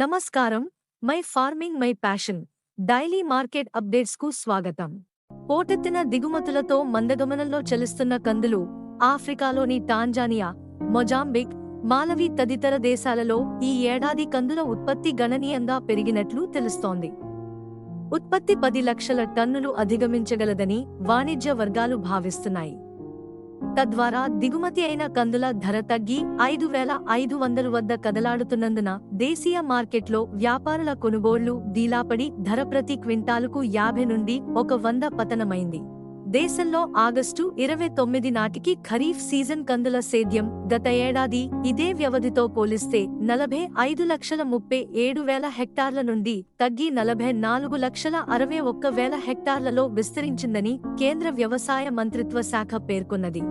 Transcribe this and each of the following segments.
నమస్కారం. My farming my passion. Daily market అప్డేట్స్కు స్వాగతం. పోటెత్తిన దిగుమతులతో మందగమనంలో చలిస్తున్న కందులు ఆఫ్రికాలోని టాంజానియా మొజాంబిక్ మాలవి తదితర దేశాలలో ఈ ఏడాది కందుల ఉత్పత్తి గణనీయంగా పెరిగినట్లు తెలుస్తోంది. ఉత్పత్తి పది లక్షల టన్నులు అధిగమించగలదని వాణిజ్య వర్గాలు భావిస్తున్నాయి. తద్వారా దిగుమతి అయిన కందుల ధర తగ్గి ఐదు వేల ఐదు వందలు వద్ద కదలాడుతున్నందున దేశీయ మార్కెట్లో వ్యాపారుల కొనుగోళ్ళు డీలాపడి ధర ప్రతి క్వింటాలుకు యాభై నుండి ఒక వంద పతనమైంది. దేశంలో ఆగస్టు ఇరవై తొమ్మిది నాటికి ఖరీఫ్ సీజన్ కందుల సేద్యం గత ఏడాది ఇదే వ్యవధితో పోలిస్తే నలభై ఐదు లక్షల ముప్పై ఏడు వేల హెక్టార్ల నుండి తగ్గి నలభై నాలుగు లక్షల అరవై ఒక్క వేల హెక్టార్లలో విస్తరించిందని కేంద్ర వ్యవసాయ మంత్రిత్వ శాఖ పేర్కొన్నది.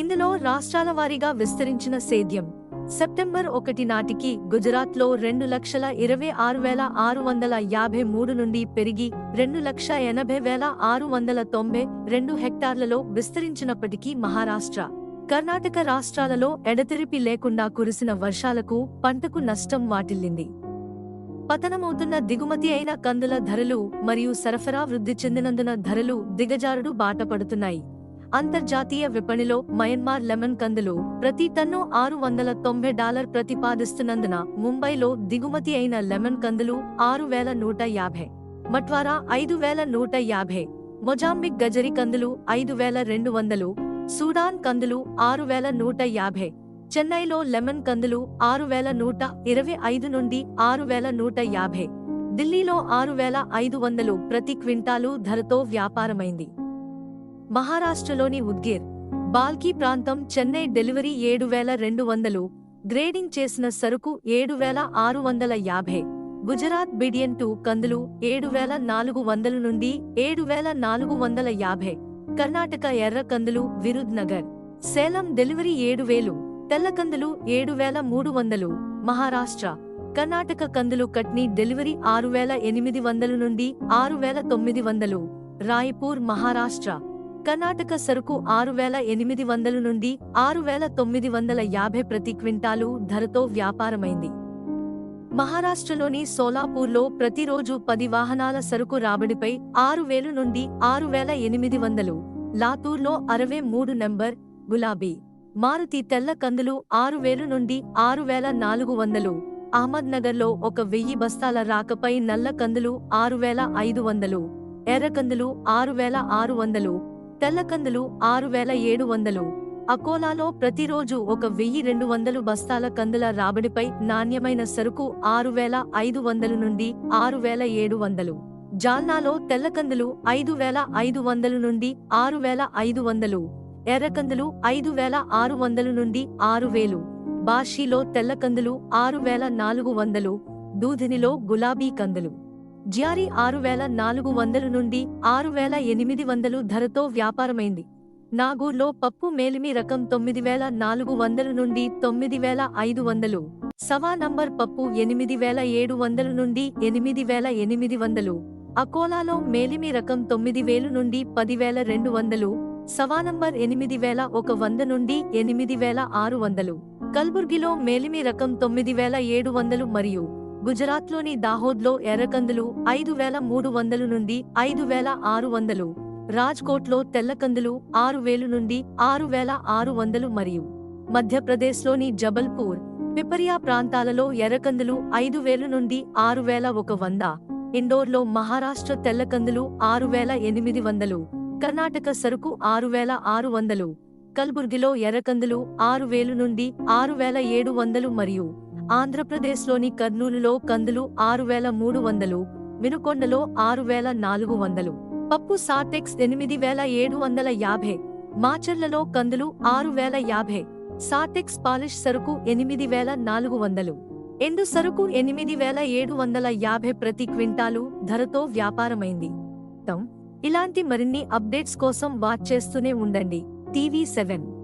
ఇందులో రాష్ట్రాల వారీగా విస్తరించిన సేద్యం సెప్టెంబర్ ఒకటి నాటికి గుజరాత్లో రెండు లక్షల ఇరవై ఆరు వేల ఆరు వందల యాభై మూడు నుండి పెరిగి రెండు లక్ష ఎనభై వేల ఆరు వందల తొంభై రెండు హెక్టార్లలో విస్తరించినప్పటికీ మహారాష్ట్ర కర్ణాటక రాష్ట్రాలలో ఎడతెరిపి లేకుండా కురిసిన వర్షాలకు పంటకు నష్టం వాటిల్లింది. పతనమవుతున్న దిగుమతి అయిన కందుల ధరలు మరియు సరఫరా వృద్ధి చెందినందున ధరలు దిగజారుడు బాటపడుతున్నాయి అంతర్జాతీయ విపణిలో మయన్మార్ లెమన్ కందులు ప్రతి టన్ను ఆరు వందల తొంభై డాలర్ ప్రతిపాదిస్తున్నందున ముంబైలో దిగుమతి అయిన లెమన్ కందులు ఆరు వేల నూట యాభై మట్వారా ఐదు వేల నూట యాభై మొజాంబిక్ గజరి కందులు ఐదు వేల రెండు వందలు సూడాన్ కందులు ఆరు వేల నూట యాభై చెన్నైలో లెమన్ కందులు ఆరు వేల నూట ఇరవై ఐదు నుండి ఆరు వేల నూట యాభై ఢిల్లీలో ఆరు వేల ఐదు వందలు ప్రతి క్వింటాలు ధరతో వ్యాపారమైంది. మహారాష్ట్రలోని ఉద్గిర్ బాల్కీ ప్రాంతం చెన్నై డెలివరీ ఏడు వేల రెండు వందలు గ్రేడింగ్ చేసిన సరుకు ఏడు వేల ఆరు వందల యాభై గుజరాత్ బిడియన్ టూ కందులు ఏడు వేల నాలుగు వందల నుండి ఏడు వేల నాలుగు వందల యాభై కర్ణాటక ఎర్ర కందులు విరుద్ నగర్ సేలం డెలివరీ ఏడు వేలు తెల్ల కందులు ఏడు వేల మూడు వందలు మహారాష్ట్ర కర్ణాటక కందులు కట్నీ డెలివరీ ఆరు వేల ఎనిమిది వందల నుండి ఆరు వేల తొమ్మిది వందలు రాయ్పూర్ మహారాష్ట్ర. కర్ణాటక సరుకు ఆరు వేల ఎనిమిది వందల నుండి ఆరు వేల తొమ్మిది వందల యాభై ప్రతి క్వింటాలు ధరతో వ్యాపారమైంది. మహారాష్ట్రలోని సోలాపూర్లో ప్రతిరోజు పది వాహనాల సరుకు రాబడిపై ఆరు వేలు నుండి ఆరు వేల ఎనిమిది వందలు లాతూర్లో అరవై మూడు నెంబర్ గులాబీ మారుతి తెల్ల కందులు ఆరు వేలు నుండి ఆరు వేల నాలుగు వందలు అహ్మద్ నగర్లో ఒక వెయ్యి బస్తాల రాకపై నల్ల కందులు ఆరు వేల ఐదు వందలు ఎర్రకందులు ఆరు వేల ఆరు వందలు తెల్లకందులు ఆరు వేల ఏడు వందలు. అకోలాలో ప్రతిరోజు ఒక వెయ్యి రెండు వందలు బస్తాల కందుల రాబడిపై నాణ్యమైన సరుకు ఆరు వేల ఐదు వందలు నుండి ఆరు వేల ఏడు వందలు. జాల్నాలో తెల్లకందులు ఐదు వేల ఐదు వందలు నుండి ఆరు వేల ఐదు వందలు. ఎర్రకందులు ఐదు వేల ఆరు వందలు నుండి ఆరు వేలు. బాషీలో తెల్లకందులు ఆరు వేల నాలుగు వందలు. దూధినిలో గులాబీ కందులు. జ్యారీ ఆరు వేల నాలుగు వందలు నుండి ఆరు వేల ఎనిమిది వందలు ధరతో వ్యాపారమైంది. నాగూర్లో పప్పు మేలిమి రకం తొమ్మిది వేల నాలుగు వందల నుండి తొమ్మిది వేల ఐదు వందలు. సవా నంబర్ పప్పు ఎనిమిది వేల ఏడు వందల నుండి ఎనిమిది వేల ఎనిమిది వందలు. అకోలాలో మేలిమి రకం తొమ్మిది వేలు నుండి పదివేల రెండు వందలు. సవా నంబర్ ఎనిమిది వేల ఒక వంద నుండి ఎనిమిది వేల ఆరు వందలు. కల్బుర్గిలో మేలిమి రకం తొమ్మిది వేల ఏడు వందలు మరియు గుజరాత్లోని దాహోద్లో ఎర్రకందులు ఐదు వేల మూడు వందలు నుండి ఐదు వేల ఆరు వందలు రాజ్కోట్లో తెల్లకందులు ఆరు వేలు నుండి ఆరు వేల ఆరు వందలు మరియు మధ్యప్రదేశ్లోని జబల్పూర్ పిపరియా ప్రాంతాలలో ఎర్రకందులు ఐదు వేలు నుండి ఆరు వేల ఒక వంద ఇండోర్లో మహారాష్ట్ర తెల్లకందులు ఆరు వేల ఎనిమిది వందలు కర్ణాటక సరుకు ఆరు వేల ఆరు వందలు కల్బుర్గిలో ఎర్రకందులు ఆరు వేలు నుండి ఆరు వేల ఏడు వందలు మరియు ఆంధ్రప్రదేశ్లోని కర్నూలులో కందులు ఆరు వేల మూడు వందలు వినుకొండలో ఆరు వేల నాలుగు వందలు పప్పు సాటెక్స్ ఎనిమిది వేల ఏడు వందల యాభై మాచర్లలో కందులు ఆరు వేల యాభై సాటెక్స్ పాలిష్ సరుకు ఎనిమిది వేల నాలుగు వందలు ఎండు సరుకు ఎనిమిది వేల ఏడు వందల యాభై ప్రతి క్వింటాలు ధరతో వ్యాపారమైంది. ఇలాంటి మరిన్ని అప్డేట్స్ కోసం వాచ్ చేస్తూనే ఉండండి. TV seven.